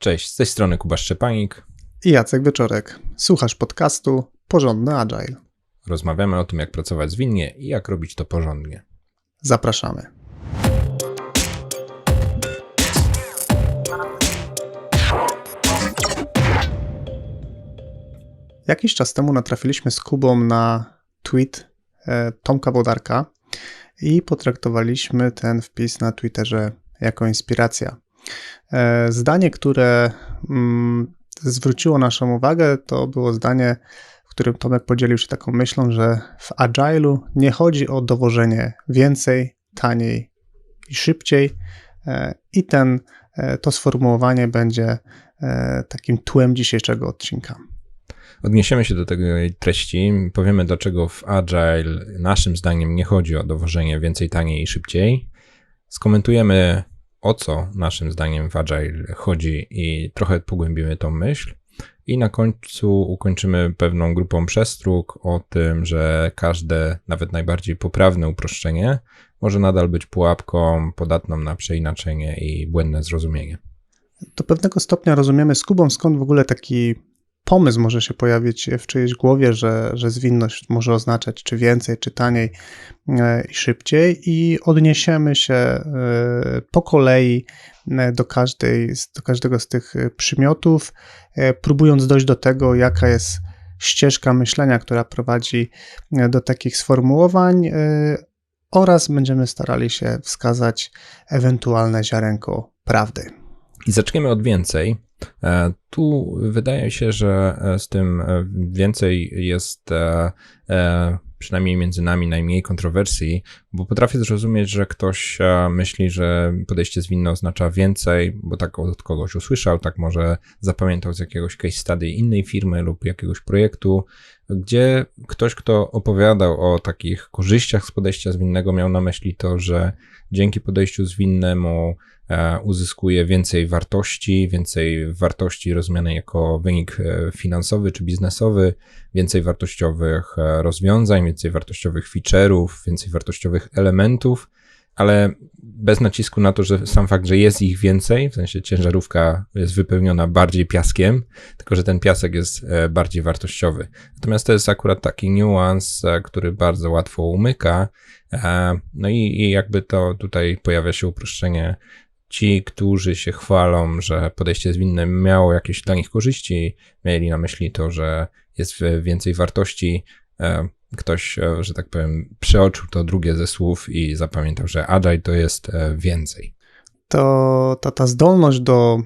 Cześć, z tej strony Kuba Szczepanik. I Jacek Wieczorek. Słuchasz podcastu Porządny Agile. Rozmawiamy o tym, jak pracować zwinnie i jak robić to porządnie. Zapraszamy. Jakiś czas temu natrafiliśmy z Kubą na tweet e, Tomka Wodarka i potraktowaliśmy ten wpis na Twitterze jako inspiracja. E, zdanie, które mm, zwróciło naszą uwagę, to było zdanie, w którym Tomek podzielił się taką myślą, że w Agile'u nie chodzi o dowożenie więcej, taniej i szybciej. E, I ten, e, to sformułowanie będzie takim tłem dzisiejszego odcinka. Odniesiemy się do tej treści, powiemy dlaczego w Agile naszym zdaniem nie chodzi o dowożenie więcej, taniej i szybciej. Skomentujemy o co naszym zdaniem w Agile chodzi i trochę pogłębimy tą myśl. I na końcu ukończymy pewną grupą przestróg o tym, że każde, nawet najbardziej poprawne uproszczenie może nadal być pułapką podatną na przeinaczenie i błędne zrozumienie. Do pewnego stopnia rozumiemy z Kubą, skąd w ogóle taki pomysł może się pojawić w czyjejś głowie, że, że zwinność może oznaczać czy więcej, czy taniej e, i szybciej, i odniesiemy się e, po kolei e, do, każdej, do każdego z tych przymiotów, próbując dojść do tego, jaka jest ścieżka myślenia, która prowadzi do takich sformułowań, oraz będziemy starali się wskazać ewentualne ziarenko prawdy. I zaczniemy od więcej. E, tu wydaje się, że e, z tym e, więcej jest przynajmniej między nami najmniej kontrowersji, bo potrafię zrozumieć, że ktoś myśli, że podejście zwinne oznacza więcej, bo tak od kogoś usłyszał, tak może zapamiętał z jakiegoś case study innej firmy lub jakiegoś projektu, gdzie ktoś, kto opowiadał o takich korzyściach z podejścia zwinnego, miał na myśli to, że dzięki podejściu zwinnemu E, uzyskuje więcej wartości, więcej wartości rozumianej jako wynik e, finansowy czy biznesowy, więcej wartościowych e, rozwiązań, więcej wartościowych feature'ów, więcej wartościowych elementów, ale bez nacisku na to, że sam fakt, że jest ich więcej, w sensie ciężarówka jest wypełniona bardziej piaskiem, tylko że ten piasek jest bardziej wartościowy. Natomiast to jest akurat taki niuans, który bardzo łatwo umyka. No i, i jakby to tutaj pojawia się uproszczenie ci, którzy się chwalą, że podejście zwinne miało jakieś dla nich korzyści, mieli na myśli to, że jest więcej wartości. E, ktoś, e, że tak powiem, przeoczył to drugie ze słów i zapamiętał, że Agile to jest e, więcej. To ta, ta zdolność do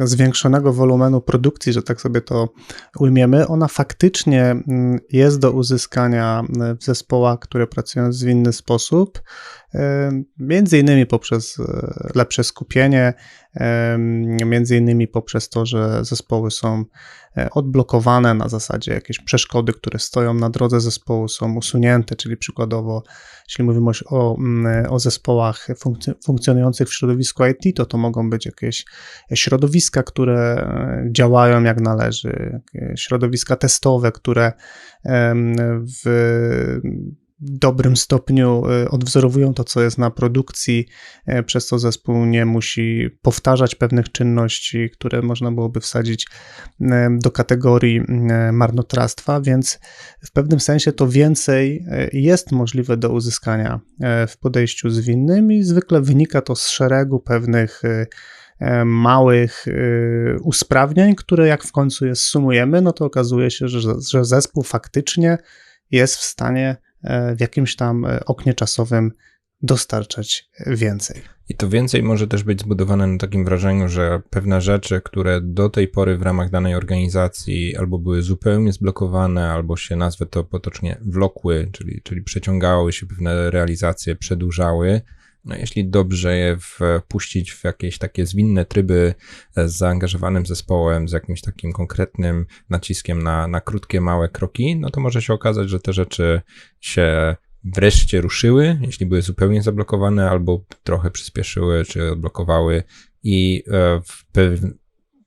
zwiększonego wolumenu produkcji, że tak sobie to ujmiemy, ona faktycznie mm, jest do uzyskania w zespołach, które pracują w zwinny sposób, między innymi poprzez e, lepsze skupienie, między innymi poprzez to, że zespoły są e, odblokowane na zasadzie jakieś przeszkody, które stoją na drodze zespołu są usunięte, czyli przykładowo, jeśli mówimy o, o zespołach funkcjonujących w środowisku IT, to to mogą być jakieś środowiska, które e, działają jak należy, środowiska testowe, które w dobrym stopniu y, odwzorowują to, co jest na produkcji, y, przez co zespół nie musi powtarzać pewnych czynności, które można byłoby wsadzić y, do kategorii marnotrawstwa, więc w pewnym sensie to więcej jest możliwe do uzyskania w podejściu zwinnym i zwykle wynika to z szeregu pewnych małych usprawnień, które jak w końcu je sumujemy, no to okazuje się, że, że zespół faktycznie jest w stanie E, w jakimś tam e, oknie czasowym dostarczać więcej. I to więcej może też być zbudowane na takim wrażeniu, że pewne rzeczy, które do tej pory w ramach danej organizacji albo były zupełnie zblokowane, albo się nazwę to potocznie wlokły, czyli, czyli przeciągały się pewne realizacje, przedłużały, no, jeśli dobrze je wpuścić w jakieś takie zwinne tryby z zaangażowanym zespołem, z jakimś takim konkretnym naciskiem na, na krótkie, małe kroki, no to może się okazać, że te rzeczy się wreszcie ruszyły, jeśli były zupełnie zablokowane, albo trochę przyspieszyły, czy odblokowały i e, w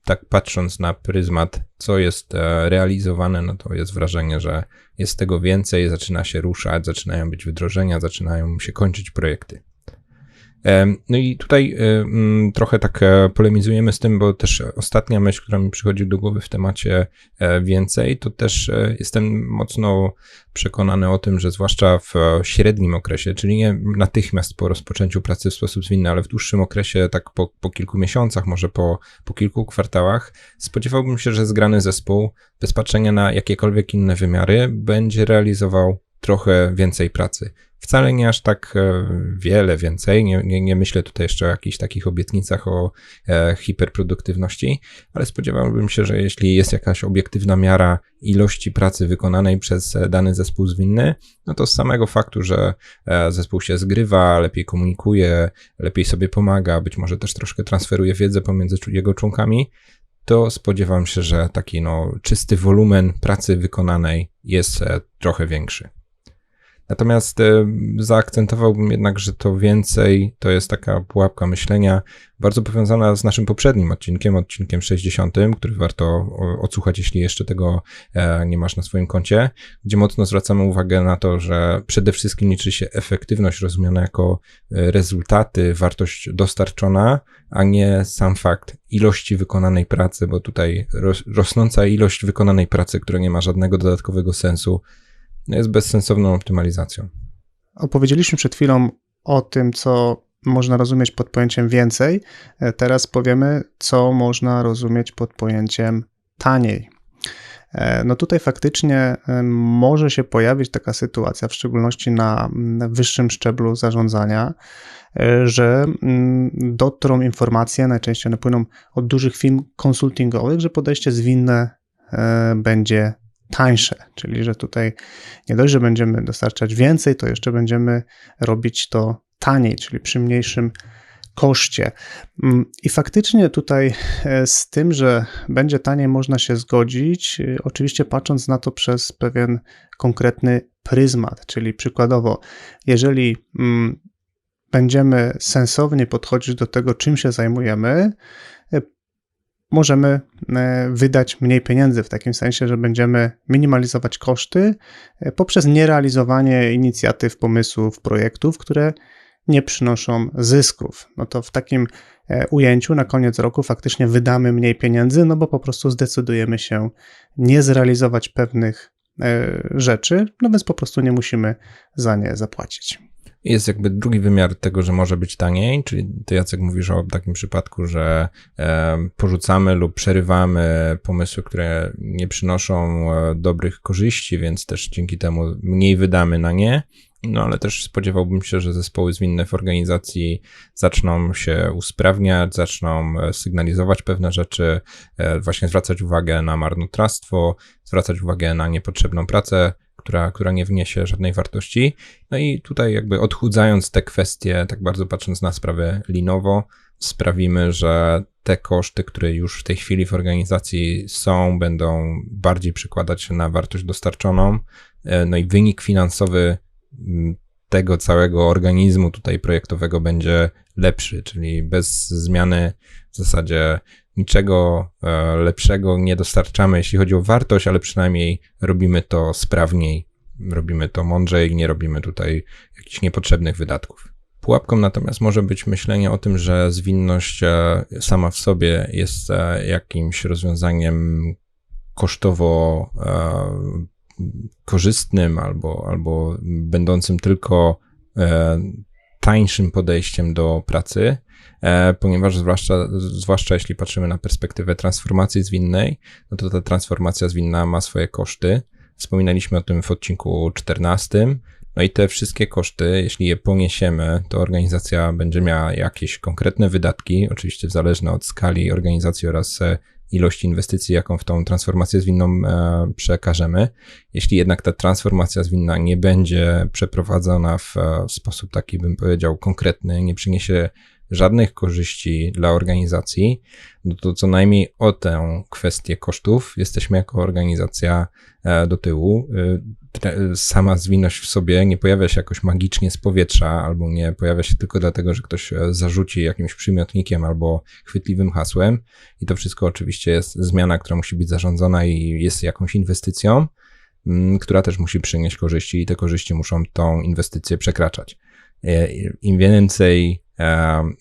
tak patrząc na pryzmat, co jest e, realizowane, no to jest wrażenie, że jest tego więcej, zaczyna się ruszać, zaczynają być wdrożenia, zaczynają się kończyć projekty. No i tutaj e, mm, trochę tak e, polemizujemy z tym, bo też ostatnia myśl, która mi przychodzi do głowy w temacie e, więcej, to też jestem mocno przekonany o tym, że zwłaszcza w średnim okresie, czyli nie natychmiast po rozpoczęciu pracy w sposób zwinny, ale w dłuższym okresie, tak po, po kilku miesiącach, może po, po kilku kwartałach, spodziewałbym się, że zgrany zespół, bez patrzenia na jakiekolwiek inne wymiary, będzie realizował trochę więcej pracy. Wcale nie aż tak e, wiele więcej. Nie, nie, nie myślę tutaj jeszcze o jakichś takich obietnicach o e, hiperproduktywności, ale spodziewałbym się, że jeśli jest jakaś obiektywna miara ilości pracy wykonanej przez e, dany zespół zwinny, no to z samego faktu, że zespół się zgrywa, lepiej komunikuje, lepiej sobie pomaga, być może też troszkę transferuje wiedzę pomiędzy jego członkami, to spodziewam się, że taki no, czysty wolumen pracy wykonanej jest trochę większy. Natomiast e, zaakcentowałbym jednak, że to więcej to jest taka pułapka myślenia, bardzo powiązana z naszym poprzednim odcinkiem, odcinkiem 60, który warto odsłuchać, jeśli jeszcze tego e, nie masz na swoim koncie, gdzie mocno zwracamy uwagę na to, że przede wszystkim liczy się efektywność rozumiana jako e, rezultaty, wartość dostarczona, a nie sam fakt ilości wykonanej pracy, bo tutaj ros- rosnąca ilość wykonanej pracy, która nie ma żadnego dodatkowego sensu, jest bezsensowną optymalizacją. Opowiedzieliśmy przed chwilą o tym, co można rozumieć pod pojęciem więcej. E, Teraz powiemy, co można rozumieć pod pojęciem taniej. E, No tutaj faktycznie e, może się pojawić taka sytuacja, w szczególności na wyższym szczeblu zarządzania, że mm, dotrą informacje, najczęściej one płyną od dużych firm konsultingowych, że podejście zwinne będzie tańsze, czyli że tutaj nie dość, że będziemy dostarczać więcej, to jeszcze będziemy robić to taniej, czyli przy mniejszym koszcie. Mm, I faktycznie tutaj e, z tym, że będzie taniej, można się zgodzić, e, oczywiście patrząc na to przez pewien konkretny pryzmat, czyli przykładowo, jeżeli mm, będziemy sensownie podchodzić do tego, czym się zajmujemy, możemy e, wydać mniej pieniędzy, w takim sensie, że będziemy minimalizować koszty e, poprzez nierealizowanie inicjatyw, pomysłów, projektów, które nie przynoszą zysków. No to w takim e, ujęciu na koniec roku faktycznie wydamy mniej pieniędzy, no bo po prostu zdecydujemy się nie zrealizować pewnych rzeczy, no więc po prostu nie musimy za nie zapłacić. Jest jakby drugi wymiar tego, że może być taniej, czyli ty Jacek mówisz o takim przypadku, że e, porzucamy lub przerywamy pomysły, które nie przynoszą e, dobrych korzyści, więc też dzięki temu mniej wydamy na nie. No ale też spodziewałbym się, że zespoły zwinne w organizacji zaczną się usprawniać, zaczną e, sygnalizować pewne rzeczy, właśnie zwracać uwagę na marnotrawstwo, zwracać uwagę na niepotrzebną pracę, która, która nie wniesie żadnej wartości. No i tutaj jakby odchudzając te kwestie, tak bardzo patrząc na sprawę linowo, sprawimy, że te koszty, które już w tej chwili w organizacji są, będą bardziej przekładać się na wartość dostarczoną. E, No i wynik finansowy m, tego całego organizmu tutaj projektowego będzie lepszy, czyli bez zmiany w zasadzie niczego e, lepszego nie dostarczamy, jeśli chodzi o wartość, ale przynajmniej robimy to sprawniej, robimy to mądrzej, nie robimy tutaj jakichś niepotrzebnych wydatków. Pułapką natomiast może być myślenie o tym, że zwinność e, sama w sobie jest e, jakimś rozwiązaniem kosztowo korzystnym albo, albo będącym tylko tańszym podejściem do pracy, ponieważ zwłaszcza, zwłaszcza jeśli patrzymy na perspektywę transformacji zwinnej, no to ta transformacja zwinna ma swoje koszty. Wspominaliśmy o tym w odcinku 14. No i te wszystkie koszty, jeśli je poniesiemy, to organizacja będzie miała jakieś konkretne wydatki, oczywiście zależne od skali organizacji oraz e, ilości inwestycji, jaką w tą transformację zwinną e, przekażemy. Jeśli jednak ta transformacja zwinna nie będzie przeprowadzona e, w sposób taki, bym powiedział, konkretny, nie przyniesie żadnych korzyści dla organizacji, no to co najmniej o tę kwestię kosztów jesteśmy jako organizacja e, do tyłu. Tre- Sama zwinność w sobie nie pojawia się jakoś magicznie z powietrza, albo nie pojawia się tylko dlatego, że ktoś e, zarzuci jakimś przymiotnikiem albo chwytliwym hasłem. I to wszystko oczywiście jest zmiana, która musi być zarządzona i jest jakąś inwestycją, mm, która też musi przynieść korzyści, i te korzyści muszą tą inwestycję przekraczać. e, im więcej e,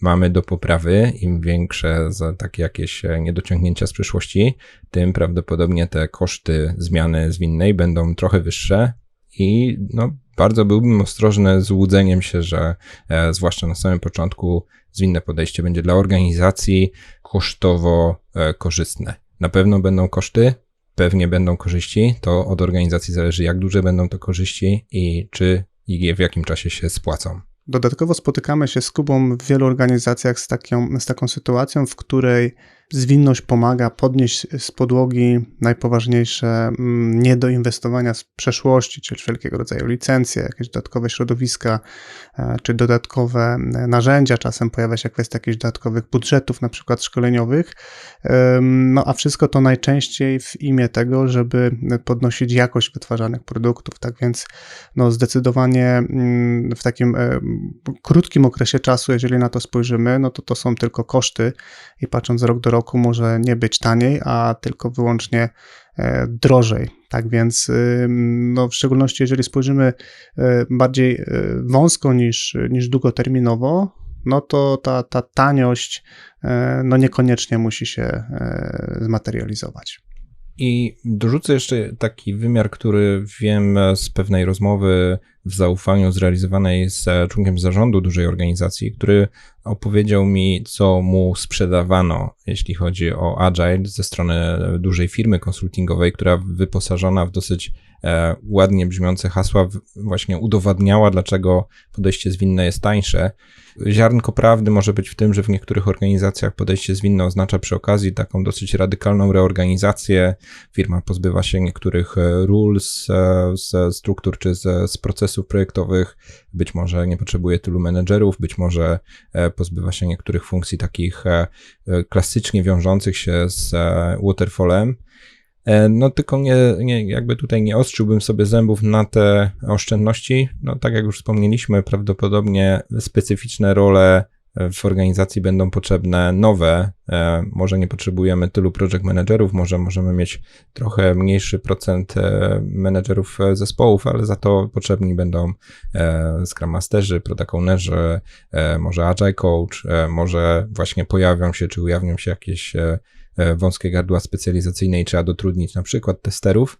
mamy do poprawy, im większe za takie jakieś e, niedociągnięcia z przeszłości, tym prawdopodobnie te koszty zmiany zwinnej będą trochę wyższe i no, bardzo byłbym ostrożny z łudzeniem się, że e, zwłaszcza na samym początku zwinne podejście będzie dla organizacji kosztowo e, korzystne. Na pewno będą koszty, pewnie będą korzyści. To od organizacji zależy, jak duże będą to korzyści i czy i w jakim czasie się spłacą. Dodatkowo spotykamy się z Kubą w wielu organizacjach z, taką, z taką sytuacją, w której zwinność pomaga podnieść z podłogi najpoważniejsze mm, niedoinwestowania z przeszłości, czyli wszelkiego rodzaju licencje, jakieś dodatkowe środowiska, e, czy dodatkowe e, narzędzia. Czasem pojawia się kwestia jakichś dodatkowych budżetów, na przykład szkoleniowych. No a wszystko to najczęściej w imię tego, żeby podnosić jakość wytwarzanych produktów. Tak więc no zdecydowanie mm, w takim e, krótkim okresie czasu, jeżeli na to spojrzymy, no to to są tylko koszty i patrząc rok do roku może nie być taniej, a tylko wyłącznie e, drożej. Tak więc, no, w szczególności jeżeli spojrzymy e, bardziej e, wąsko niż, niż długoterminowo, no to ta, ta taniość no niekoniecznie musi się zmaterializować. I dorzucę jeszcze taki wymiar, który wiem z pewnej rozmowy w zaufaniu zrealizowanej z członkiem zarządu dużej organizacji, który opowiedział mi, co mu sprzedawano, jeśli chodzi o Agile ze strony dużej firmy konsultingowej, która wyposażona w dosyć e, ładnie brzmiące hasła właśnie udowadniała, dlaczego podejście zwinne jest tańsze. Ziarnko prawdy może być w tym, że w niektórych organizacjach podejście zwinne oznacza przy okazji taką dosyć radykalną reorganizację. Firma pozbywa się niektórych e, rules e, ze struktur czy z, z procesów projektowych. Być może nie potrzebuje tylu menedżerów, być może pozbywa się niektórych funkcji takich e, e, klasycznie wiążących się z e, waterfallem. No tylko nie, nie, jakby tutaj nie ostrzyłbym sobie zębów na te oszczędności. No tak jak już wspomnieliśmy, prawdopodobnie specyficzne role w organizacji będą potrzebne nowe. E, może nie potrzebujemy tylu project managerów, może możemy mieć trochę mniejszy procent e, menedżerów e, zespołów, ale za to potrzebni będą Scrum Masterzy, Product Ownerzy, może Agile Coach, może właśnie pojawią się, czy ujawnią się jakieś wąskie gardła specjalizacyjne i trzeba dotrudnić na przykład testerów.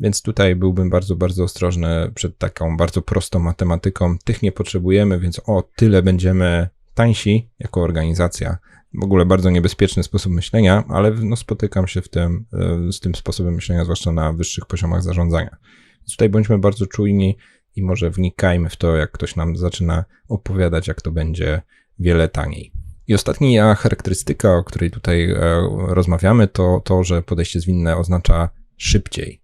Więc tutaj byłbym bardzo, bardzo ostrożny przed taką bardzo prostą matematyką. Tych nie potrzebujemy, więc o tyle będziemy tańsi jako organizacja. W ogóle bardzo niebezpieczny sposób myślenia, ale no, spotykam się w tym, e, z tym sposobem myślenia, zwłaszcza na wyższych poziomach zarządzania. Tutaj bądźmy bardzo czujni i może wnikajmy w to, jak ktoś nam zaczyna opowiadać, jak to będzie wiele taniej. I ostatnia charakterystyka, o której tutaj e, rozmawiamy, to to, że podejście zwinne oznacza szybciej.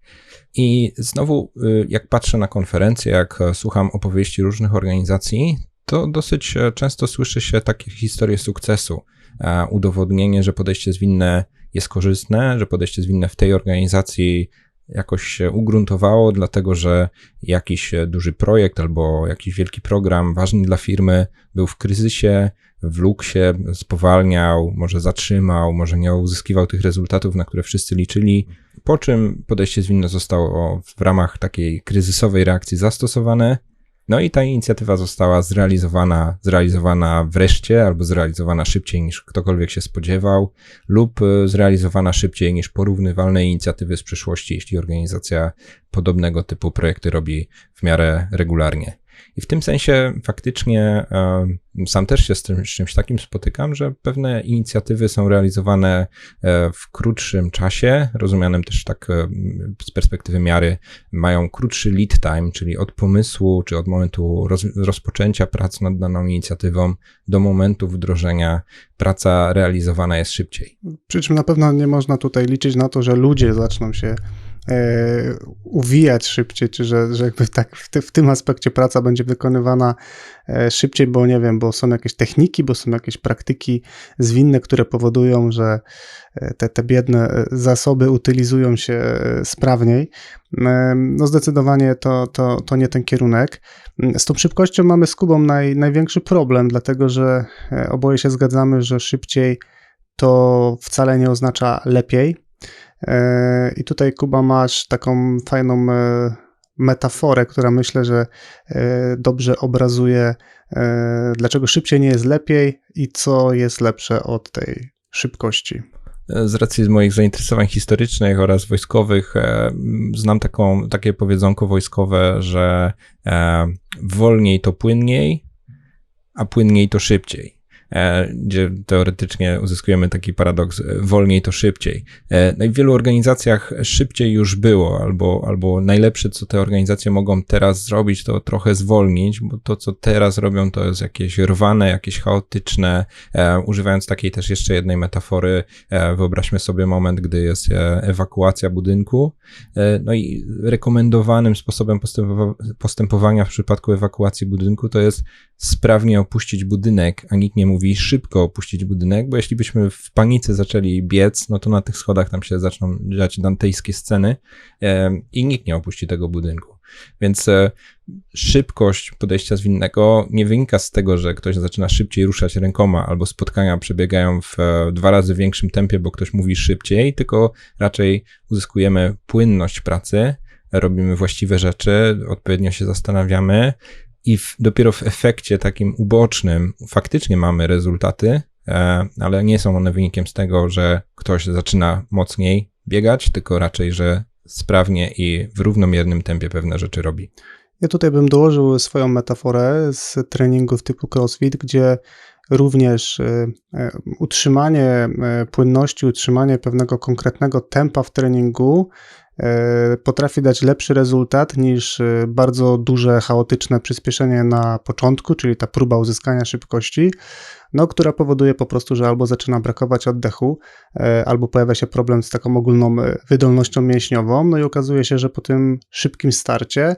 I znowu, e, jak patrzę na konferencje, jak słucham opowieści różnych organizacji, to dosyć e, często słyszy się takie historie sukcesu. E, udowodnienie, że podejście zwinne jest korzystne, że podejście zwinne w tej organizacji jakoś się ugruntowało, dlatego że jakiś e, duży projekt albo jakiś wielki program ważny dla firmy był w kryzysie, wlókł się, spowalniał, może zatrzymał, może nie uzyskiwał tych rezultatów, na które wszyscy liczyli. Po czym podejście zwinne zostało w ramach takiej kryzysowej reakcji zastosowane no i ta inicjatywa została zrealizowana, zrealizowana wreszcie, albo zrealizowana szybciej niż ktokolwiek się spodziewał, lub e, zrealizowana szybciej niż porównywalne inicjatywy z przeszłości, jeśli organizacja podobnego typu projekty robi w miarę regularnie. I w tym sensie faktycznie sam też się z, tym, z czymś takim spotykam, że pewne inicjatywy są realizowane e, w krótszym czasie, rozumianym też tak e, z perspektywy miary, mają krótszy lead time, czyli od pomysłu czy od momentu roz, rozpoczęcia prac nad daną inicjatywą do momentu wdrożenia praca realizowana jest szybciej. Przy czym na pewno nie można tutaj liczyć na to, że ludzie zaczną się uwijać szybciej, czy że, że jakby tak w, w, tym aspekcie praca będzie wykonywana e, szybciej, bo nie wiem, bo są jakieś techniki, bo są jakieś praktyki zwinne, które powodują, że e, te, te biedne zasoby utylizują się sprawniej. No zdecydowanie to, to, to nie ten kierunek. Z tą szybkością mamy z Kubą naj, największy problem, dlatego że oboje się zgadzamy, że szybciej to wcale nie oznacza lepiej. E, I tutaj Kuba masz taką fajną e, metaforę, która myślę, że e, dobrze obrazuje, dlaczego szybciej nie jest lepiej i co jest lepsze od tej szybkości. Z racji moich zainteresowań historycznych oraz wojskowych, znam taką, takie powiedzonko wojskowe, że wolniej to płynniej, a płynniej to szybciej. E, gdzie teoretycznie uzyskujemy taki paradoks, e, wolniej to szybciej. E, no i w wielu organizacjach szybciej już było, albo, albo najlepsze, co te organizacje mogą teraz zrobić, to trochę zwolnić, bo to, co teraz robią, to jest jakieś rwane, jakieś chaotyczne. Używając takiej też jeszcze jednej metafory, wyobraźmy sobie moment, gdy jest ewakuacja budynku, no i rekomendowanym sposobem postępowania w przypadku ewakuacji budynku to jest sprawnie opuścić budynek, a nikt nie mówi szybko opuścić budynek, bo jeśli byśmy w panice zaczęli biec, no to na tych schodach tam się zaczną dziać dantejskie sceny i nikt nie opuści tego budynku. Więc e, szybkość podejścia zwinnego nie wynika z tego, że ktoś zaczyna szybciej ruszać rękoma, albo spotkania przebiegają w e, dwa razy większym tempie, bo ktoś mówi szybciej, tylko raczej uzyskujemy płynność pracy, robimy właściwe rzeczy, odpowiednio się zastanawiamy, i w, dopiero w efekcie takim ubocznym faktycznie mamy rezultaty, e, ale nie są one wynikiem z tego, że ktoś zaczyna mocniej biegać, tylko raczej, że sprawnie i w równomiernym tempie pewne rzeczy robi. Ja tutaj bym dołożył swoją metaforę z treningów typu CrossFit, gdzie również e, e, utrzymanie płynności, utrzymanie pewnego konkretnego tempa w treningu potrafi dać lepszy rezultat niż e, bardzo duże, chaotyczne przyspieszenie na początku, czyli ta próba uzyskania szybkości, no, która powoduje po prostu, że albo zaczyna brakować oddechu, e, albo pojawia się problem z taką ogólną wydolnością mięśniową, no i okazuje się, że po tym szybkim starcie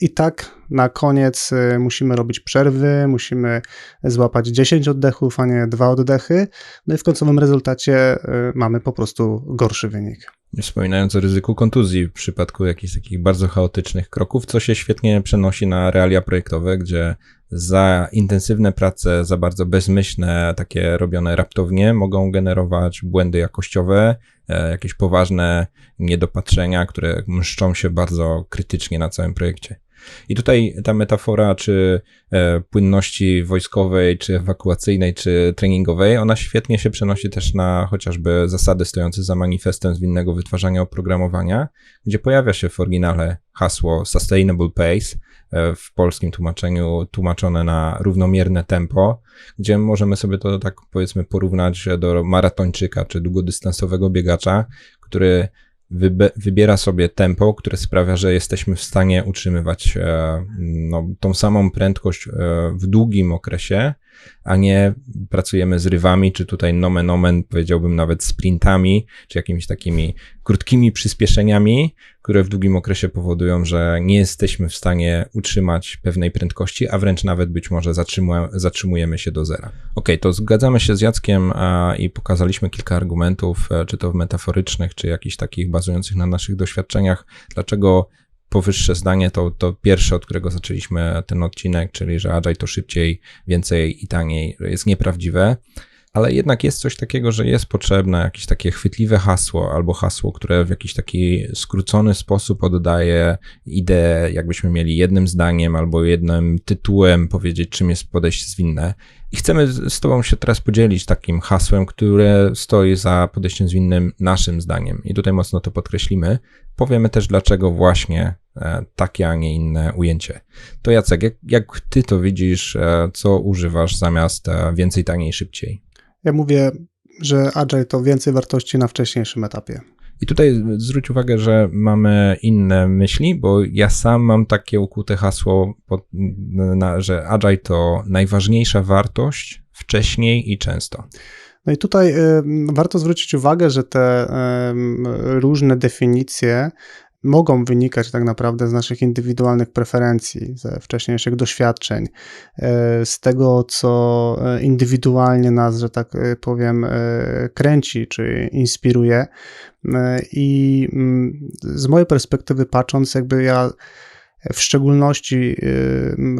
i tak na koniec musimy robić przerwy, musimy złapać 10 oddechów, a nie dwa oddechy. No i w końcowym rezultacie mamy po prostu gorszy wynik. Wspominając o ryzyku kontuzji w przypadku jakichś takich bardzo chaotycznych kroków, co się świetnie przenosi na realia projektowe, gdzie za intensywne prace, za bardzo bezmyślne, takie robione raptownie, mogą generować błędy jakościowe, e, jakieś poważne niedopatrzenia, które mszczą się bardzo krytycznie na całym projekcie. I tutaj ta metafora, czy e, płynności wojskowej, czy ewakuacyjnej, czy treningowej, ona świetnie się przenosi też na chociażby zasady stojące za manifestem zwinnego wytwarzania oprogramowania, gdzie pojawia się w oryginale hasło Sustainable Pace, e, w polskim tłumaczeniu tłumaczone na równomierne tempo, gdzie możemy sobie to tak powiedzmy porównać do maratończyka czy długodystansowego biegacza, który wybiera sobie tempo, które sprawia, że jesteśmy w stanie utrzymywać e, no, tą samą prędkość e, w długim okresie, a nie pracujemy z rywami, czy tutaj nomen omen, powiedziałbym nawet sprintami, czy jakimiś takimi krótkimi przyspieszeniami, które w długim okresie powodują, że nie jesteśmy w stanie utrzymać pewnej prędkości, a wręcz nawet być może zatrzymujemy się do zera. Ok, to zgadzamy się z Jackiem i pokazaliśmy kilka argumentów, e, czy to metaforycznych, czy jakichś takich bazujących na naszych doświadczeniach, dlaczego powyższe zdanie to, to pierwsze, od którego zaczęliśmy ten odcinek, czyli że Agile to szybciej, więcej i taniej jest nieprawdziwe. Ale jednak jest coś takiego, że jest potrzebne jakieś takie chwytliwe hasło albo hasło, które w jakiś taki skrócony sposób oddaje ideę, jakbyśmy mieli jednym zdaniem albo jednym tytułem powiedzieć, czym jest podejście zwinne. I chcemy z Tobą się teraz podzielić takim hasłem, które stoi za podejściem zwinnym naszym zdaniem. I tutaj mocno to podkreślimy. Powiemy też, dlaczego właśnie e, takie, a nie inne ujęcie. To Jacek, jak, jak Ty to widzisz, e, co używasz zamiast e, więcej, taniej, szybciej? Ja mówię, że Agile to więcej wartości na wcześniejszym etapie. I tutaj zwróć uwagę, że mamy inne myśli, bo ja sam mam takie ukute hasło, że Agile to najważniejsza wartość wcześniej i często. No i tutaj warto zwrócić uwagę, że te różne definicje mogą wynikać tak naprawdę z naszych indywidualnych preferencji, ze wcześniejszych doświadczeń, e, z tego, co e, indywidualnie nas, że tak e, powiem, kręci czy inspiruje. I mm, z mojej perspektywy patrząc, jakby ja w szczególności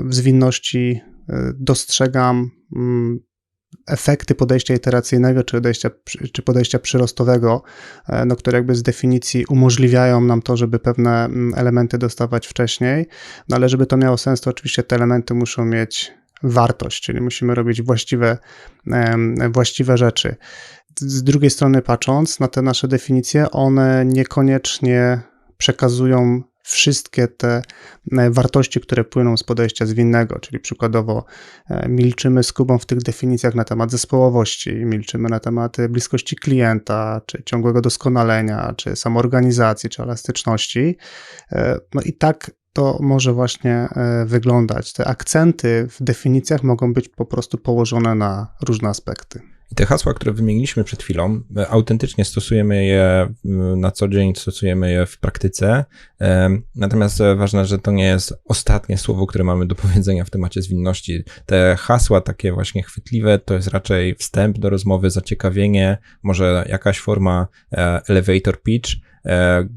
w zwinności dostrzegam mm, efekty podejścia iteracyjnego czy podejścia, czy podejścia przyrostowego, e, no, które jakby z definicji umożliwiają nam to, żeby pewne mm, elementy dostawać wcześniej, no ale żeby to miało sens, to oczywiście te elementy muszą mieć wartość, czyli musimy robić właściwe, właściwe rzeczy. Z drugiej strony, patrząc na te nasze definicje, one niekoniecznie przekazują wszystkie te e, wartości, które płyną z podejścia zwinnego, czyli przykładowo e, milczymy z Kubą w tych definicjach na temat zespołowości, milczymy na temat bliskości klienta, czy ciągłego doskonalenia, czy samoorganizacji, czy elastyczności. E, no i tak to może właśnie wyglądać. Te akcenty w definicjach mogą być po prostu położone na różne aspekty. I te hasła, które wymieniliśmy przed chwilą, e, autentycznie stosujemy je na co dzień, stosujemy je w praktyce. E, natomiast e, ważne, że to nie jest ostatnie słowo, które mamy do powiedzenia w temacie zwinności. Te hasła takie właśnie chwytliwe to jest raczej wstęp do rozmowy, zaciekawienie, może jakaś forma elevator pitch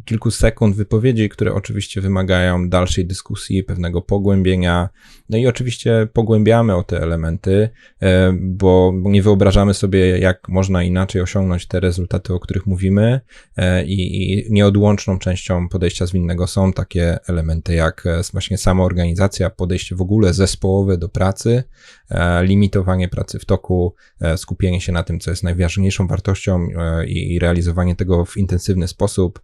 kilku sekund wypowiedzi, które oczywiście wymagają dalszej dyskusji, pewnego pogłębienia. No i oczywiście pogłębiamy o te elementy, e, bo nie wyobrażamy sobie, jak można inaczej osiągnąć te rezultaty, o których mówimy. E, i nieodłączną częścią podejścia zwinnego są takie elementy, jak właśnie samoorganizacja, podejście w ogóle zespołowe do pracy, limitowanie pracy w toku, skupienie się na tym, co jest najważniejszą wartością i realizowanie tego w intensywny sposób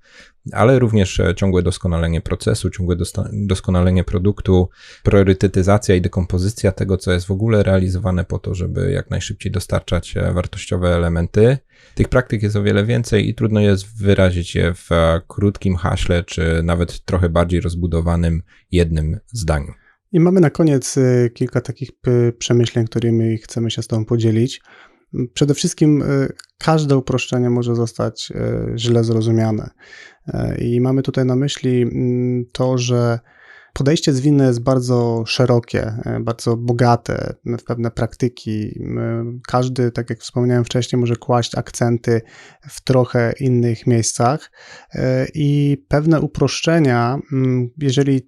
ale również e, ciągłe doskonalenie procesu, ciągłe doskonalenie produktu, priorytetyzacja i dekompozycja tego, co jest w ogóle realizowane po to, żeby jak najszybciej dostarczać e, wartościowe elementy. Tych praktyk jest o wiele więcej i trudno jest wyrazić je w e, krótkim haśle, czy nawet trochę bardziej rozbudowanym jednym zdaniu. I mamy na koniec kilka takich przemyśleń, którymi chcemy się z Tobą podzielić. Przede wszystkim y, każde uproszczenie może zostać y, źle zrozumiane. Y, I mamy tutaj na myśli mm, to, że podejście zwinne jest bardzo szerokie, bardzo bogate w pewne praktyki. Każdy, tak jak wspomniałem wcześniej, może kłaść akcenty w trochę innych miejscach i pewne uproszczenia, mm, jeżeli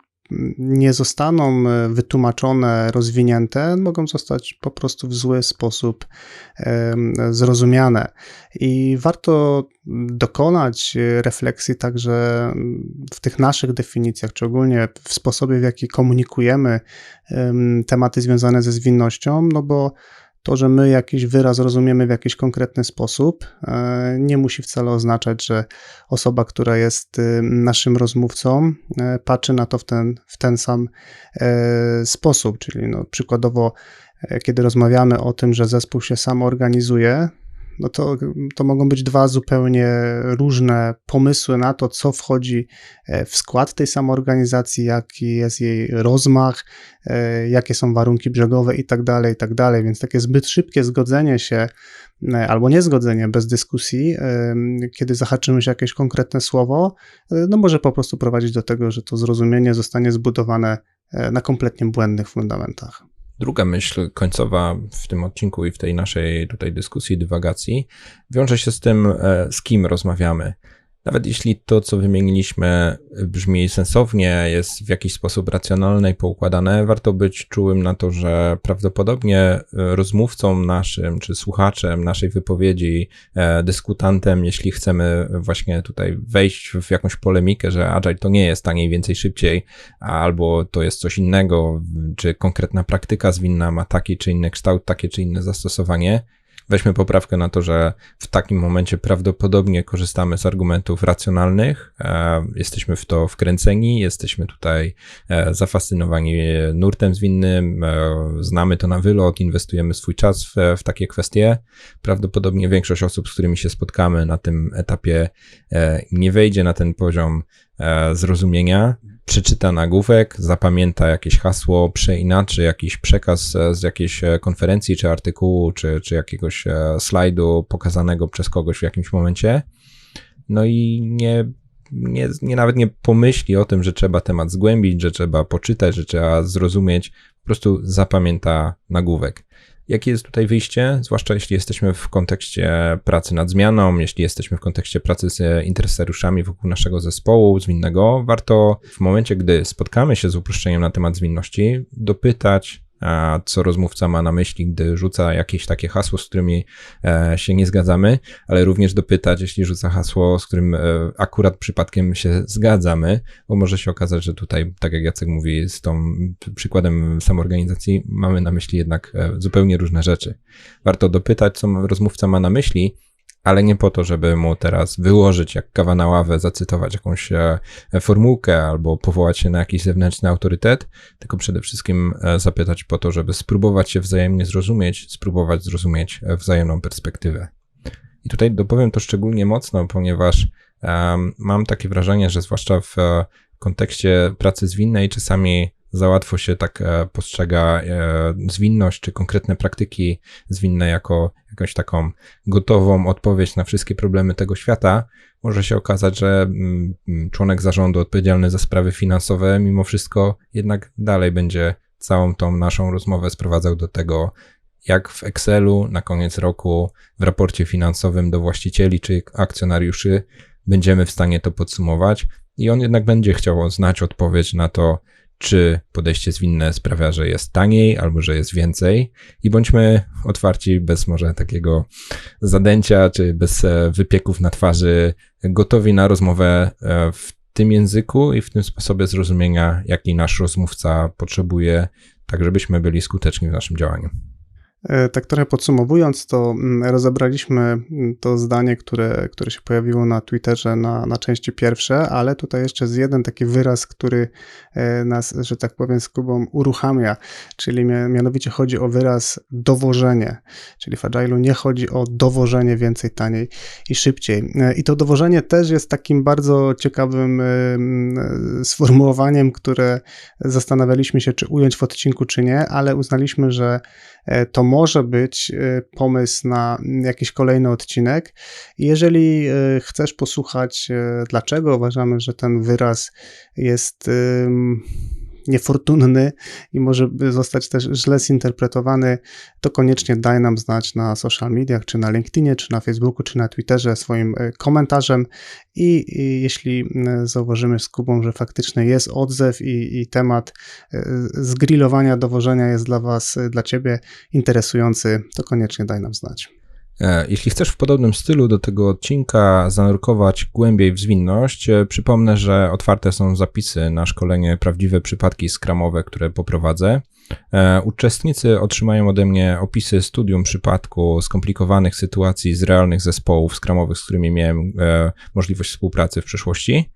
nie zostaną e, wytłumaczone, rozwinięte, mogą zostać po prostu w zły sposób zrozumiane. I warto dokonać refleksji także w tych naszych definicjach, czy ogólnie w sposobie, w jaki komunikujemy tematy związane ze zwinnością, no bo to, że my jakiś wyraz rozumiemy w jakiś konkretny sposób, e, nie musi wcale oznaczać, że osoba, która jest y, naszym rozmówcą, e, patrzy na to w ten, w ten sam e, sposób. Czyli no, przykładowo, kiedy rozmawiamy o tym, że zespół się sam organizuje, no to, to mogą być dwa zupełnie różne pomysły na to, co wchodzi e, w skład tej samoorganizacji, jaki jest jej rozmach, e, jakie są warunki brzegowe i tak dalej, i tak. Więc takie zbyt szybkie zgodzenie się e, albo niezgodzenie bez dyskusji, kiedy zahaczymy się jakieś konkretne słowo, no może po prostu prowadzić do tego, że to zrozumienie zostanie zbudowane na kompletnie błędnych fundamentach. Druga myśl końcowa w tym odcinku i w tej naszej tutaj dyskusji, dywagacji, wiąże się z tym, e, z kim rozmawiamy. Nawet jeśli to, co wymieniliśmy, brzmi sensownie, jest w jakiś sposób racjonalne i poukładane, warto być czułym na to, że prawdopodobnie e, rozmówcą naszym, czy słuchaczem naszej wypowiedzi, e, dyskutantem, jeśli chcemy właśnie tutaj wejść w jakąś polemikę, że Agile to nie jest taniej, więcej, szybciej, albo to jest coś innego, czy konkretna praktyka zwinna ma taki czy inny kształt, takie czy inne zastosowanie, weźmy poprawkę na to, że w takim momencie prawdopodobnie korzystamy z argumentów racjonalnych, e, jesteśmy w to wkręceni, jesteśmy tutaj e, zafascynowani nurtem zwinnym, e, znamy to na wylot, inwestujemy swój czas w, w takie kwestie. Prawdopodobnie większość osób, z którymi się spotkamy na tym etapie, nie wejdzie na ten poziom zrozumienia, przeczyta nagłówek, zapamięta jakieś hasło, przeinaczy jakiś przekaz z jakiejś e, konferencji, czy artykułu, czy, czy jakiegoś e, slajdu pokazanego przez kogoś w jakimś momencie. No i nie, nie, nie nawet nie pomyśli o tym, że trzeba temat zgłębić, że trzeba poczytać, że trzeba zrozumieć, po prostu zapamięta nagłówek. Jakie jest tutaj wyjście, zwłaszcza jeśli jesteśmy w kontekście pracy nad zmianą, jeśli jesteśmy w kontekście pracy z interesariuszami wokół naszego zespołu zwinnego, warto w momencie, gdy spotkamy się z uproszczeniem na temat zwinności, dopytać co rozmówca ma na myśli, gdy rzuca jakieś takie hasło, z którymi e, się nie zgadzamy, ale również dopytać, jeśli rzuca hasło, z którym e, akurat przypadkiem się zgadzamy, bo może się okazać, że tutaj, tak jak Jacek mówi, z tą przykładem samoorganizacji mamy na myśli jednak e, zupełnie różne rzeczy. Warto dopytać, co rozmówca ma na myśli, ale nie po to, żeby mu teraz wyłożyć jak kawa na ławę, zacytować jakąś e, formułkę albo powołać się na jakiś zewnętrzny autorytet, tylko przede wszystkim e, zapytać po to, żeby spróbować się wzajemnie zrozumieć, spróbować zrozumieć e, wzajemną perspektywę. I tutaj dopowiem to szczególnie mocno, ponieważ um, mam takie wrażenie, że zwłaszcza w kontekście pracy zwinnej czasami za łatwo się tak e, postrzega e, zwinność czy konkretne praktyki zwinne jako jakąś taką gotową odpowiedź na wszystkie problemy tego świata. Może się okazać, że mm, mm, członek zarządu odpowiedzialny za sprawy finansowe mimo wszystko jednak dalej będzie całą tą naszą rozmowę sprowadzał do tego, jak w Excelu na koniec roku w raporcie finansowym do właścicieli czy akcjonariuszy będziemy w stanie to podsumować i on jednak będzie chciał znać odpowiedź na to, czy podejście zwinne sprawia, że jest taniej albo że jest więcej i bądźmy otwarci bez może takiego zadęcia czy bez e, wypieków na twarzy, gotowi na rozmowę e, w tym języku i w tym sposobie zrozumienia, jaki nasz rozmówca potrzebuje, tak żebyśmy byli skuteczni w naszym działaniu. E, tak trochę podsumowując, to mm, rozebraliśmy mm, to zdanie, które, które się pojawiło na Twitterze na, na części pierwsze, ale tutaj jeszcze jest jeden taki wyraz, który e, nas, że tak powiem, z Kubą uruchamia, czyli mianowicie chodzi o wyraz dowożenie, czyli w Agile'u nie chodzi o dowożenie więcej, taniej i szybciej. E, I to dowożenie też jest takim bardzo ciekawym sformułowaniem, które zastanawialiśmy się, czy ująć w odcinku, czy nie, ale uznaliśmy, że to może być e, pomysł na jakiś kolejny odcinek. Jeżeli e, chcesz posłuchać, e, dlaczego uważamy, że ten wyraz jest niefortunny i może zostać też źle zinterpretowany, to koniecznie daj nam znać na social mediach, czy na LinkedInie, czy na Facebooku, czy na Twitterze swoim komentarzem i, jeśli zauważymy z Kubą, że faktycznie jest odzew i, i temat zgrillowania, dowożenia jest dla Was, dla Ciebie interesujący, to koniecznie daj nam znać. E, jeśli chcesz w podobnym stylu do tego odcinka zanurkować głębiej w zwinność, e, przypomnę, że otwarte są zapisy na szkolenie Prawdziwe Przypadki Skramowe, które poprowadzę. E, uczestnicy otrzymają ode mnie opisy studium przypadku skomplikowanych sytuacji z realnych zespołów skramowych, z którymi miałem możliwość współpracy w przeszłości.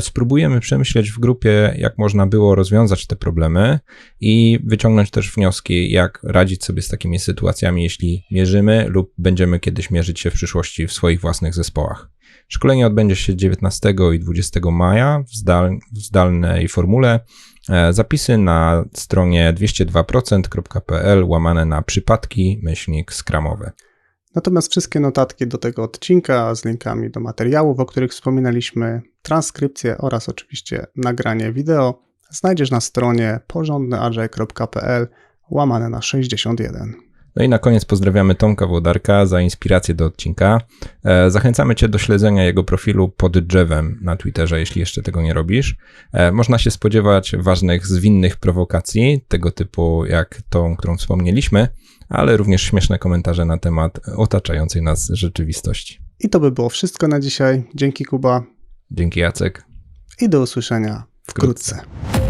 Spróbujemy przemyśleć w grupie, jak można było rozwiązać te problemy i wyciągnąć też wnioski, jak radzić sobie z takimi sytuacjami, jeśli mierzymy lub będziemy kiedyś mierzyć się w przyszłości w swoich własnych zespołach. Szkolenie odbędzie się 19 i 20 maja w, zdal, w zdalnej formule. E, zapisy na stronie 202%.pl łamane na przypadki myślnik skramowe. Natomiast wszystkie notatki do tego odcinka z linkami do materiałów, o których wspominaliśmy, transkrypcje oraz oczywiście nagranie wideo znajdziesz na stronie porządnyagile.pl łamane na 61. No i na koniec pozdrawiamy Tomka Włodarka za inspirację do odcinka. E, zachęcamy Cię do śledzenia jego profilu pod drzewem na Twitterze, jeśli jeszcze tego nie robisz. E, można się spodziewać ważnych, zwinnych prowokacji, tego typu jak tą, którą wspomnieliśmy, ale również śmieszne komentarze na temat otaczającej nas rzeczywistości. I to by było wszystko na dzisiaj. Dzięki Kuba. Dzięki Jacek. I do usłyszenia wkrótce. wkrótce.